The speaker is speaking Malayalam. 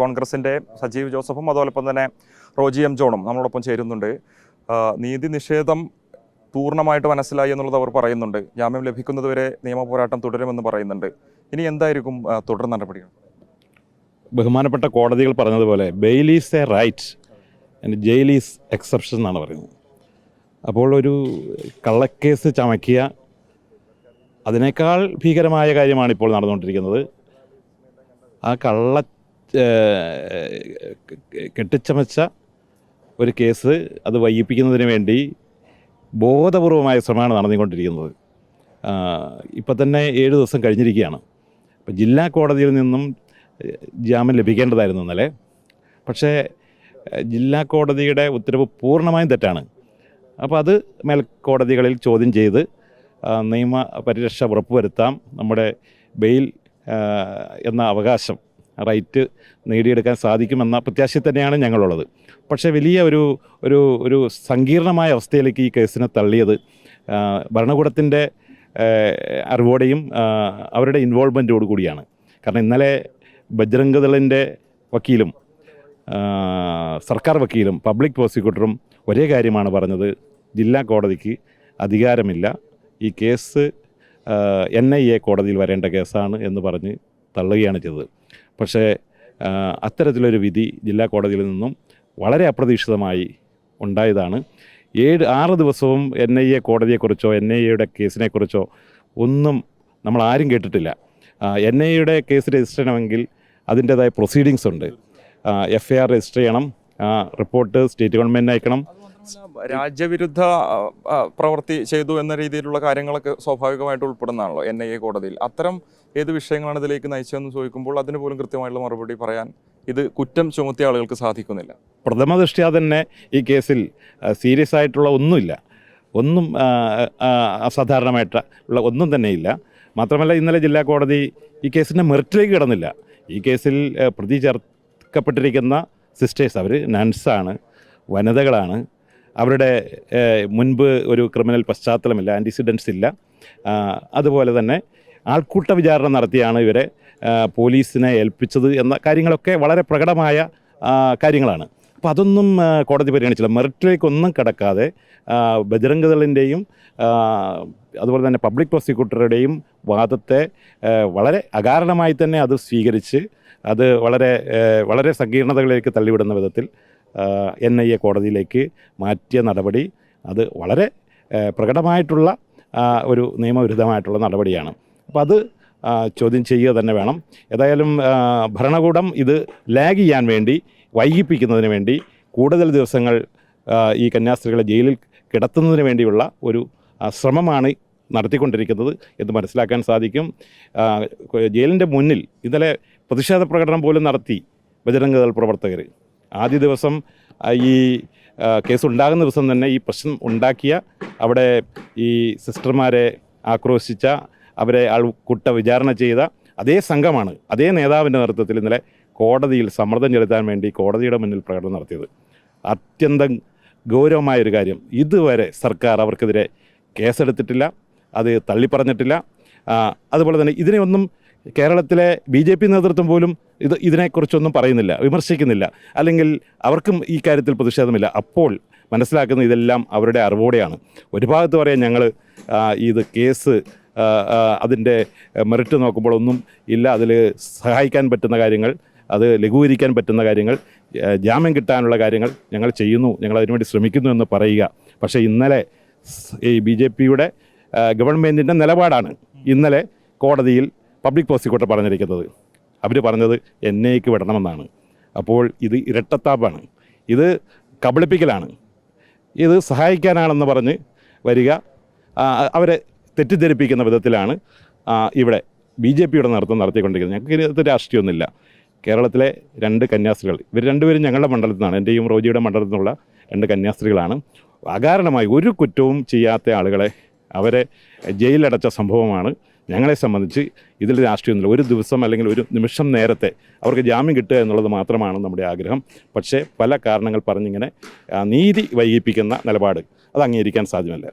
കോൺഗ്രസിന്റെ സജീവ് ജോസഫും അതോടൊപ്പം തന്നെ റോജി എം ജോണും നമ്മളോടൊപ്പം ചേരുന്നുണ്ട്. നീതി നിഷേധം പൂർണമായിട്ട് മനസ്സിലായി എന്നുള്ളത് അവർ പറയുന്നുണ്ട്. ജാമ്യം ലഭിക്കുന്നതുവരെ നിയമ പോരാട്ടം തുടരുമെന്ന് പറയുന്നുണ്ട്. ഇനി എന്തായിരിക്കും തുടർ നടപടികൾ? ബഹുമാനപ്പെട്ട കോടതികൾ പറഞ്ഞതുപോലെ bail is a right and jail is exception എന്നാണ് പറയുന്നത്. അപ്പോൾ ഒരു കള്ളക്കേസ് ചമയ്ക്കുക അതിനേക്കാൾ ഭീകരമായ കാര്യമാണ് ഇപ്പോൾ നടന്നുകൊണ്ടിരിക്കുന്നത്. ആ കള്ള കെട്ടിച്ചമച്ച ഒരു കേസ് അത് വൈകിപ്പിക്കുന്നതിന് വേണ്ടി ബോധപൂർവമായ ശ്രമമാണ് നടന്നുകൊണ്ടിരിക്കുന്നത്. ഇപ്പം തന്നെ ഏഴ് ദിവസം കഴിഞ്ഞിരിക്കുകയാണ്. അപ്പം ജില്ലാ കോടതിയിൽ നിന്നും ജാമ്യം ലഭിക്കേണ്ടതായിരുന്നു ഇന്നലെ. പക്ഷേ ജില്ലാ കോടതിയുടെ ഉത്തരവ് പൂർണമായും തെറ്റാണ്. അപ്പോൾ അത് മേൽക്കോടതികളിൽ ചോദ്യം ചെയ്ത് നിയമ പരിരക്ഷ ഉറപ്പുവരുത്താം. നമ്മുടെ ബെയിൽ എന്ന അവകാശം റൈറ്റ് നേടിയെടുക്കാൻ സാധിക്കുമെന്ന പ്രത്യാശ തന്നെയാണ് ഞങ്ങളുള്ളത്. പക്ഷേ വലിയ ഒരു ഒരു ഒരു സങ്കീർണമായ അവസ്ഥയിലേക്ക് ഈ കേസിനെ തള്ളിയത് ഭരണകൂടത്തിന്റെ അറിവോടെയും അവരുടെ ഇൻവോൾവ്മെന്റോടു കൂടിയാണ്. കാരണം ഇന്നലെ ബജ്രംഗദളിന്റെ വക്കീലും സർക്കാർ വക്കീലും പബ്ലിക് പ്രോസിക്യൂട്ടറും ഒരേ കാര്യമാണ് പറഞ്ഞത്. ജില്ലാ കോടതിക്ക് അധികാരമില്ല. ഈ കേസ് എൻ ഐ എ കോടതിയിൽ വരേണ്ട കേസാണ് എന്ന് പറഞ്ഞ് തള്ളുകയാണ് ചെയ്തത്. പക്ഷേ അത്തരത്തിലൊരു വിധി ജില്ലാ കോടതിയിൽ നിന്നും വളരെ അപ്രതീക്ഷിതമായി ഉണ്ടായതാണ്. ഏഴ് ആറ് ദിവസവും എൻ ഐ എ കോടതിയെക്കുറിച്ചോ എൻ ഐ എയുടെ കേസിനെക്കുറിച്ചോ ഒന്നും നമ്മൾ ആരും കേട്ടിട്ടില്ല. എൻ ഐ എയുടെ കേസ് രജിസ്റ്റർ ചെയ്യണമെങ്കിൽ അതിന്റേതായ പ്രൊസീഡിങ്സ് ഉണ്ട്. എഫ് ഐ ആർ രജിസ്റ്റർ ചെയ്യണം. റിപ്പോർട്ട് സ്റ്റേറ്റ് ഗവൺമെന്റിന് അയക്കണം. രാജ്യവിരുദ്ധ പ്രവൃത്തി ചെയ്തു എന്ന രീതിയിലുള്ള കാര്യങ്ങളൊക്കെ സ്വാഭാവികമായിട്ട് ഉൾപ്പെടുന്നതാണല്ലോ എൻ ഐ എ കോടതിയിൽ. അത്തരം ഏത് വിഷയങ്ങളാണ് ഇതിലേക്ക് നയിച്ചതെന്ന് ചോദിക്കുമ്പോൾ അതിന് പോലും കൃത്യമായിട്ടുള്ള മറുപടി പറയാൻ ഇത് കുറ്റം ചുമത്തിയ ആളുകൾക്ക് സാധിക്കുന്നില്ല. പ്രഥമ ദൃഷ്ട്യാ തന്നെ ഈ കേസിൽ സീരിയസ് ആയിട്ടുള്ള ഒന്നുമില്ല. ഒന്നും അസാധാരണമായിട്ട് ഉള്ള ഒന്നും തന്നെയില്ല. മാത്രമല്ല ഇന്നലെ ജില്ലാ കോടതി ഈ കേസിന്റെ മെറിറ്റിലേക്ക് കിടന്നില്ല. ഈ കേസിൽ പ്രതി ചേർക്കപ്പെട്ടിരിക്കുന്ന സിസ്റ്റേഴ്സ് അവർ നൺസാണ് വനിതകളാണ്. അവരുടെ മുൻപ് ഒരു ക്രിമിനൽ പശ്ചാത്തലമില്ല ആന്റിസിഡൻസ് ഇല്ല. അതുപോലെ തന്നെ ആൾക്കൂട്ട വിചാരണ നടത്തിയാണ് ഇവരെ പോലീസിനെ ഏൽപ്പിച്ചത് എന്ന കാര്യങ്ങളൊക്കെ വളരെ പ്രകടമായ കാര്യങ്ങളാണ്. അപ്പോൾ അതൊന്നും കോടതി പരിഗണിച്ചില്ല. മെറിറ്റിലേക്കൊന്നും കിടക്കാതെ ആ, ബജറംഗ് ദളിന്റെയും ആ, അതുപോലെ തന്നെ പബ്ലിക് പ്രോസിക്യൂട്ടറുടെയും വാദത്തെ വളരെ അകാരണമായി തന്നെ അത് സ്വീകരിച്ച് അത് വളരെ വളരെ സങ്കീർണതകളിലേക്ക് തള്ളിവിടുന്ന വിധത്തിൽ എൻ ഐ എ കോടതിയിലേക്ക് മാറ്റിയ നടപടി അത് വളരെ പ്രകടമായിട്ടുള്ള ഒരു നിയമവിരുദ്ധമായിട്ടുള്ള നടപടിയാണ്. അപ്പോൾ അത് ചോദ്യം ചെയ്യുക തന്നെ വേണം. ഏതായാലും ഭരണകൂടം ഇത് ലാഗ് ചെയ്യാൻ വേണ്ടി വൈകിപ്പിക്കുന്നതിന് വേണ്ടി കൂടുതൽ ദിവസങ്ങൾ ഈ കന്യാസ്ത്രീകളെ ജയിലിൽ കിടത്തുന്നതിന് വേണ്ടിയുള്ള ഒരു ശ്രമമാണ് നടത്തിക്കൊണ്ടിരിക്കുന്നത് എന്ന് മനസ്സിലാക്കാൻ സാധിക്കും. ജയിലിന്റെ മുന്നിൽ ഇന്നലെ പ്രതിഷേധ പ്രകടനം പോലും നടത്തി ബജരംഗദൾ പ്രവർത്തകർ ആദ്യ ദിവസം ഈ കേസ് ഉണ്ടാകുന്ന ദിവസം തന്നെ ഈ പ്രശ്നം ഉണ്ടാക്കിയ അവിടെ ഈ സിസ്റ്റർമാരെ ആക്രോശിച്ച അവരെ ആൾക്കൂട്ട വിചാരണ ചെയ്ത അതേ സംഘമാണ് അതേ നേതാവിന്റെ നേതൃത്വത്തിൽ ഇന്നലെ കോടതിയിൽ സമ്മർദ്ദം ചെലുത്താൻ വേണ്ടി കോടതിയുടെ മുന്നിൽ പ്രകടനം നടത്തിയത്. അത്യന്തം ഗൗരവമായൊരു കാര്യം. ഇതുവരെ സർക്കാർ അവർക്കെതിരെ കേസെടുത്തിട്ടില്ല അത് തള്ളിപ്പറഞ്ഞിട്ടില്ല. അതുപോലെ തന്നെ ഇതിനെ ഒന്നും കേരളത്തിലെ ബി ജെ പി നേതൃത്വം പോലും ഇത് ഇതിനെക്കുറിച്ചൊന്നും പറയുന്നില്ല വിമർശിക്കുന്നില്ല. അല്ലെങ്കിൽ അവർക്കും ഈ കാര്യത്തിൽ പ്രതിഷേധമില്ല. അപ്പോൾ മനസ്സിലാക്കുന്ന ഇതെല്ലാം അവരുടെ അറിവോടെയാണ്. ഒരു ഭാഗത്ത് പറയാം ഞങ്ങൾ ഇത് കേസ് അതിന്റെ മെറിറ്റ് നോക്കുമ്പോൾ ഒന്നും ഇല്ല. അതിൽ സഹായിക്കാൻ പറ്റുന്ന കാര്യങ്ങൾ അത് ലഘൂകരിക്കാൻ പറ്റുന്ന കാര്യങ്ങൾ ജാമ്യം കിട്ടാനുള്ള കാര്യങ്ങൾ ഞങ്ങൾ ചെയ്യുന്നു. ഞങ്ങൾ അതിനുവേണ്ടി ശ്രമിക്കുന്നു എന്ന് പറയുക. പക്ഷേ ഇന്നലെ ഈ ബി ജെ പിയുടെ ഗവൺമെന്റിന്റെ നിലപാടാണ് ഇന്നലെ കോടതിയിൽ പബ്ലിക് പ്രോസിക്യൂട്ടർ പറഞ്ഞിരിക്കുന്നത്. അവർ പറഞ്ഞത് എൻ ഐക്ക് വിടണമെന്നാണ്. അപ്പോൾ ഇത് ഇരട്ടത്താപ്പാണ്. ഇത് കബളിപ്പിക്കലാണ്. ഇത് സഹായിക്കാനാണെന്ന് പറഞ്ഞ് വരിക. അവരെ തെറ്റിദ്ധരിപ്പിക്കുന്ന വിധത്തിലാണ് ഇവിടെ ബി ജെ പിയുടെ നേതൃത്വം നടത്തിക്കൊണ്ടിരിക്കുന്നത്. ഞങ്ങൾക്ക് ഇതിനകത്ത് രാഷ്ട്രീയമൊന്നുമില്ല. കേരളത്തിലെ രണ്ട് കന്യാസ്ത്രീകൾ ഇവർ രണ്ടുപേരും ഞങ്ങളുടെ മണ്ഡലത്തിൽ നിന്നാണ് എന്റെയും റോജിയുടെ മണ്ഡലത്തിൽ നിന്നുള്ള രണ്ട് കന്യാസ്ത്രീകളാണ്. അകാരണമായി ഒരു കുറ്റവും ചെയ്യാത്ത ആളുകളെ അവരെ ജയിലിലടച്ച സംഭവമാണ് ഞങ്ങളെ സംബന്ധിച്ച് ഇതിൽ രാഷ്ട്രീയമൊന്നുമില്ല. ഒരു ദിവസം അല്ലെങ്കിൽ ഒരു നിമിഷം നേരത്തെ അവർക്ക് ജാമ്യം കിട്ടുക എന്നുള്ളത് മാത്രമാണ് നമ്മുടെ ആഗ്രഹം. പക്ഷേ പല കാരണങ്ങൾ പറഞ്ഞിങ്ങനെ നീതി വൈകിപ്പിക്കുന്ന നിലപാട് അത് അംഗീകരിക്കാൻ സാധ്യമല്ല.